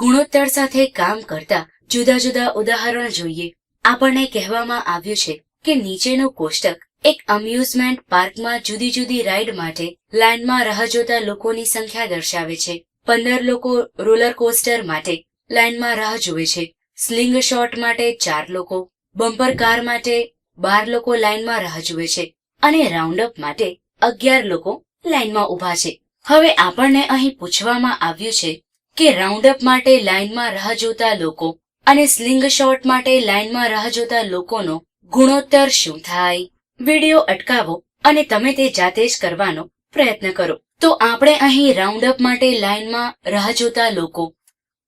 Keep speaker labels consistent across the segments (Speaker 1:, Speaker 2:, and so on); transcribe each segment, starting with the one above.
Speaker 1: ગુણોત્તર સાથે કામ કરતા જુદા જુદા ઉદાહરણ જોઈએ. આપણને કહેવામાં આવ્યું છે કે નીચેનું કોષ્ટક એક અમ્યુઝમેન્ટ પાર્કમાં જુદી જુદી રાઇડ માટે લાઇનમાં રાહ જોતા લોકોની સંખ્યા દર્શાવે છે. પંદર લોકો રોલર કોસ્ટર માટે લાઇનમાં રાહ જુએ છે. સ્લિંગ શોટ માટે ચાર લોકો બમ્પર કાર માટે બાર લોકો લાઇનમાં રાહ જુએ છે અને રાઉન્ડ અપ માટે અગિયાર લોકો લાઇનમાં ઊભા છે. હવે આપણને અહીં પૂછવામાં આવ્યું છે કે રાઉન્ડઅપ માટે લાઇનમાં રાહ જોતા લોકો અને સ્લિંગ શોટ માટે લાઇનમાં રાહ જોતા લોકોનો ગુણોત્તર શું થાય? વીડિયો અટકાવો અને તમે તે જાતે જ કરવાનો પ્રયત્ન કરો. તો આપણે અહીં રાઉન્ડઅપ માટે લાઇનમાં રાહ જોતા લોકો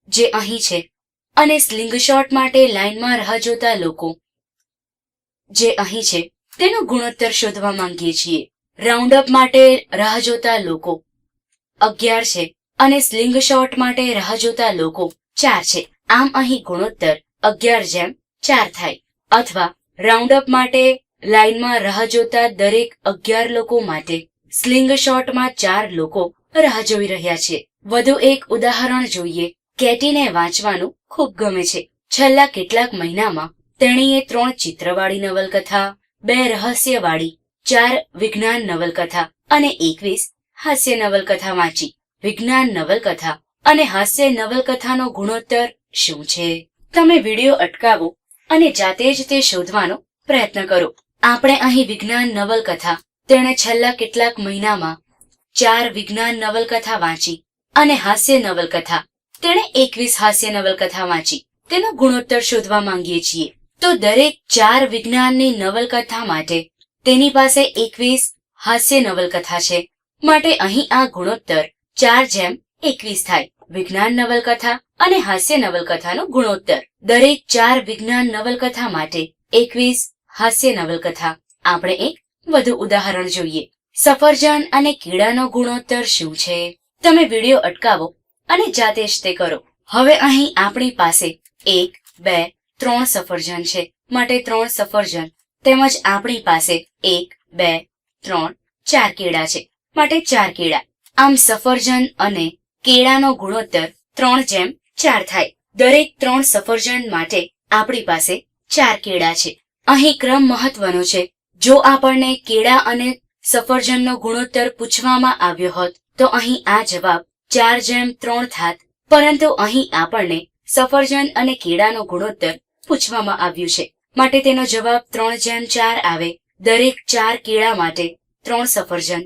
Speaker 1: જે અહીં છે અને સ્લિંગ શોટ માટે લાઇનમાં રાહ જોતા લોકો જે અહીં છે, તેનો ગુણોત્તર શોધવા માંગીએ છીએ. રાઉન્ડઅપ માટે રાહ જોતા લોકો અગિયાર છે. અને સ્લિંગ શોટ માટે રાહ જોતા લોકો ચાર છે. આમ અહીં ગુણોત્તર, અગિયાર જેમ ચાર થાય. અથવા રાઉન્ડ અપ માટે લાઇનમાં રાહ જોતા દરેક અગિયાર લોકો માટે સ્લિંગ શોટમાં ચાર લોકો રાહ જોઈ રહ્યા છે. વધુ એક ઉદાહરણ જોઈએ. કેટીને વાંચવાનું ખૂબ ગમે છે. છેલ્લા કેટલાક મહિનામાં તેણીએ ત્રણ ચિત્રવાળી નવલકથા, બે રહસ્યવાળી, ચાર વિજ્ઞાન નવલકથા અને એકવીસ હાસ્ય નવલકથા વાંચી. વિજ્ઞાન નવલકથા અને હાસ્ય નવલકથાનો ગુણોત્તર શું છે? તમે વીડિયો અટકાવો અને જાતે જ તે શોધવાનો પ્રયત્ન કરો. આપણે અહીં વિજ્ઞાન નવલકથા, તેણે છેલ્લા કેટલાક મહિનામાં ચાર વિજ્ઞાન નવલકથા વાંચી અને હાસ્ય નવલકથા, તેણે એકવીસ હાસ્ય નવલકથા વાંચી. તેનો ગુણોત્તર શોધવા માંગીએ છીએ. તો દરેક ચાર વિજ્ઞાનની નવલકથા માટે તેની પાસે એકવીસ હાસ્ય નવલકથા છે. માટે અહીં આ ગુણોત્તર ચાર જેમ એકવીસ થાય. વિજ્ઞાન નવલકથા અને હાસ્ય નવલકથાનો ગુણોત્તર. દરેક ચાર વિજ્ઞાન નવલકથા માટે એકવીસ હાસ્ય નવલકથા. આપણે એક વધુ ઉદાહરણ જોઈએ. સફરજન અને કીડાનો ગુણોત્તર શું છે? તમે વીડિયો અટકાવો અને જાતે જ તે કરો. હવે અહીં આપણી પાસે એક, બે, ત્રણ સફરજન છે. માટે ત્રણ સફરજન. તેમજ આપણી પાસે એક, બે, ત્રણ, ચાર કેળા છે. માટે ચાર કેળા આમ સફરજન અને કેળાનો ગુણોત્તર ત્રણ જેમ ચાર થાય. દરેક ત્રણ સફરજન માટે આપણી પાસે ચાર કેળા છે. અહીં ક્રમ મહત્વનો છે. જો આપણને કેળા અને સફરજનનો ગુણોત્તર પૂછવામાં આવ્યો હોત, તો અહીં આ જવાબ ચાર જેમ ત્રણ થાત. પરંતુ અહીં આપણને સફરજન અને કેળાનો ગુણોત્તર પૂછવામાં આવ્યું છે. માટે તેનો જવાબ ત્રણ જેમ ચાર આવે. દરેક ચાર કેળા માટે ત્રણ સફરજન